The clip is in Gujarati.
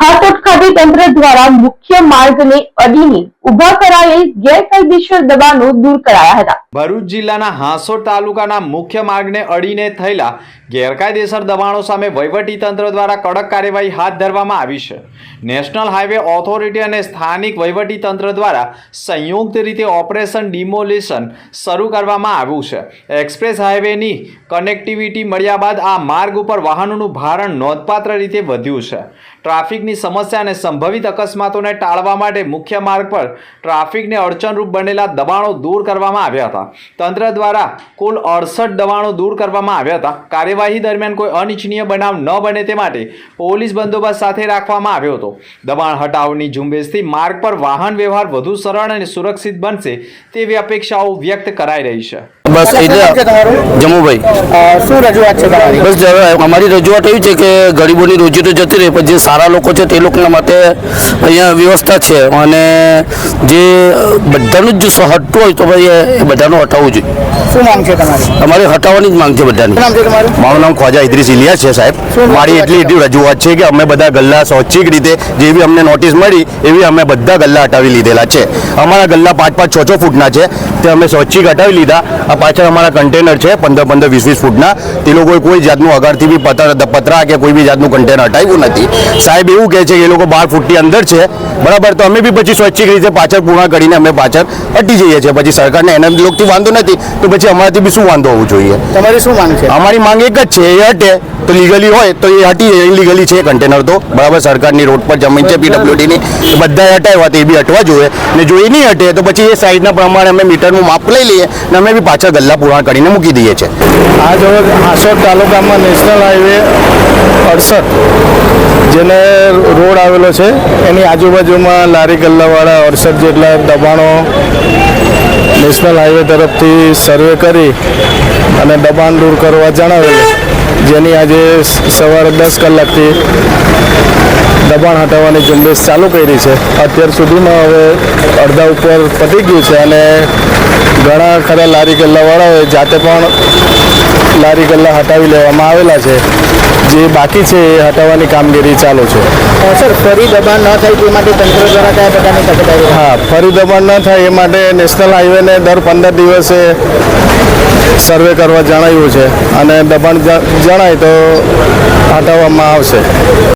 હાટોટ ખાતે તંત્ર દ્વારા મુખ્ય માર્ગને અડીને ઊભા કરાયેલ ગેરકાયદેસર દબાણો દૂર કરાયા હતા. ભરૂચ જિલ્લાના હાંસોડ તાલુકાના મુખ્ય માર્ગને અડીને થયેલા ગેરકાયદેસર દબાણો સામે વહીવટી તંત્ર દ્વારા કડક કાર્યવાહી હાથ ધરવામાં આવી છે. નેશનલ હાઈવે ઓથોરિટી અને સ્થાનિક વહીવટી તંત્ર દ્વારા સંયુક્ત રીતે ઓપરેશન ડિમોલિશન શરૂ કરવામાં આવ્યું છે. એક્સપ્રેસ હાઈવેની કનેક્ટિવિટી મળ્યા બાદ આ માર્ગ ઉપર વાહનોનું ભારણ નોંધપાત્ર રીતે વધ્યું છે. ટ્રાફિકની સમસ્યા અને સંભવિત અકસ્માતોને ટાળવા માટે મુખ્ય માર્ગ પર ટ્રાફિકને અડચણરૂપ બનેલા દબાણો દૂર કરવામાં આવ્યા હતા. તંત્ર દ્વારા કુલ અડસઠ દબાણો દૂર કરવામાં આવ્યા હતા. કાર્યવાહી દરમિયાન કોઈ અનિચ્છનીય બનાવ ન બને તે માટે પોલીસ બંદોબસ્ત સાથે રાખવામાં આવ્યો હતો. દબાણ હટાવની ઝુંબેશથી માર્ગ પર વાહન વ્યવહાર વધુ સરળ અને સુરક્ષિત બનશે તેવી અપેક્ષાઓ વ્યક્ત કરાઈ રહી છે. બસ એટલે જમુભાઈ શું રજૂઆત છે બસ અમારી રજૂઆત એવી છે કે ગરીબોની રોજી તો જતી રહે પણ જે સારા લોકો છે તે લોકોના માટે અહીંયા વ્યવસ્થા છે અને જે બધાનું જ જો હટતું હોય તો ભાઈ એ- બધાનું હટાવવું જોઈએ. શું માંગ છે તમારી? અમારે હટાવવાની જ માંગ છે બધાની. મારું નામ ખ્વાજા ઇદ્રીસ ઇલિયા છે સાહેબ. મારી એટલી એટલી રજૂઆત છે કે અમે બધા ગલ્લા સ્વૈચ્છિક રીતે જેવી અમને નોટિસ મળી એવી અમે બધા ગલ્લા હટાવી લીધેલા છે. અમારા ગલ્લા પાંચ પાંચ છ છ ફૂટના છે. તે અમે સ્વૈચ્છિક હટાવી લીધા. આ પાછળ અમારા કન્ટેનર છે પંદર પંદર વીસ વીસ ફૂટના. તે લોકોએ કોઈ જાતનું અગારથી બી પત્ર પતરા કે કોઈ બી જાતનું કન્ટેનર હટાવ્યું નથી. સાહેબ એવું કહે છે કે એ લોકો બાર ફૂટની અંદર છે. બરાબર તો અમે બી પછી સ્વૈચ્છિક રીતે પાછળ પૂર્ણ કરીને અમે પાછળ હટી જઈએ છીએ. પછી સરકારને એના લોકોથી વાંધો નથી તો પછી અમારાથી બી શું વાંધો હોવું જોઈએ? તમારી શું માંગ છે? અમારી માંગ એક જ છે એ હટે. તો લીગલી હોય તો એ હટી ઇલીગલી છે કન્ટેનર તો. બરાબર સરકારની રોડ પર જમીન છે પીડબ્લ્યુડીની બધા હટાવ્યા તો એ બી હટવા જોઈએ. ને જો એ નહીં હટે તો પછી એ સાઈડના પ્રમાણે અમે મીટરનું માપ લઈ લઈએ ને અમે બી પાછા ગલ્લા પૂરા કરીને મૂકી દઈએ છીએ. આજ હવે આસોદ તાલુકામાં નેશનલ હાઈવે અડસઠ જેને રોડ આવેલો છે. એની આજુબાજુમાં લારી ગલ્લાવાળા અડસઠ જેટલા દબાણો નેશનલ હાઈવે તરફથી સર્વે કરી અને દબાણ દૂર કરવા જણાવેલું. જેની આજે સવારે દસ કલાકથી દબાણ હટાવવાની ઝુંબેશ ચાલુ કરી છે. અત્યાર સુધીમાં હવે અડધા ઉપર પતી ગયું છે અને ઘણા ખરા લારી ગલ્લાવાળાઓએ જાતે પણ લારી ગલ્લા હટાવી લેવામાં આવેલા છે. જે બાકી છે એ હટાવવાની કામગીરી ચાલુ છે. સર ફરી દબાણ ન થાય તે માટે તંત્ર દ્વારા કયા પ્રકારની તકેદારી હા ફરી દબાણ ન થાય એ માટે નેશનલ હાઈવેને દર પંદર દિવસે સર્વે કરવા જણાવ્યું છે. અને દબાણ જણાય તો હટાવવામાં આવશે.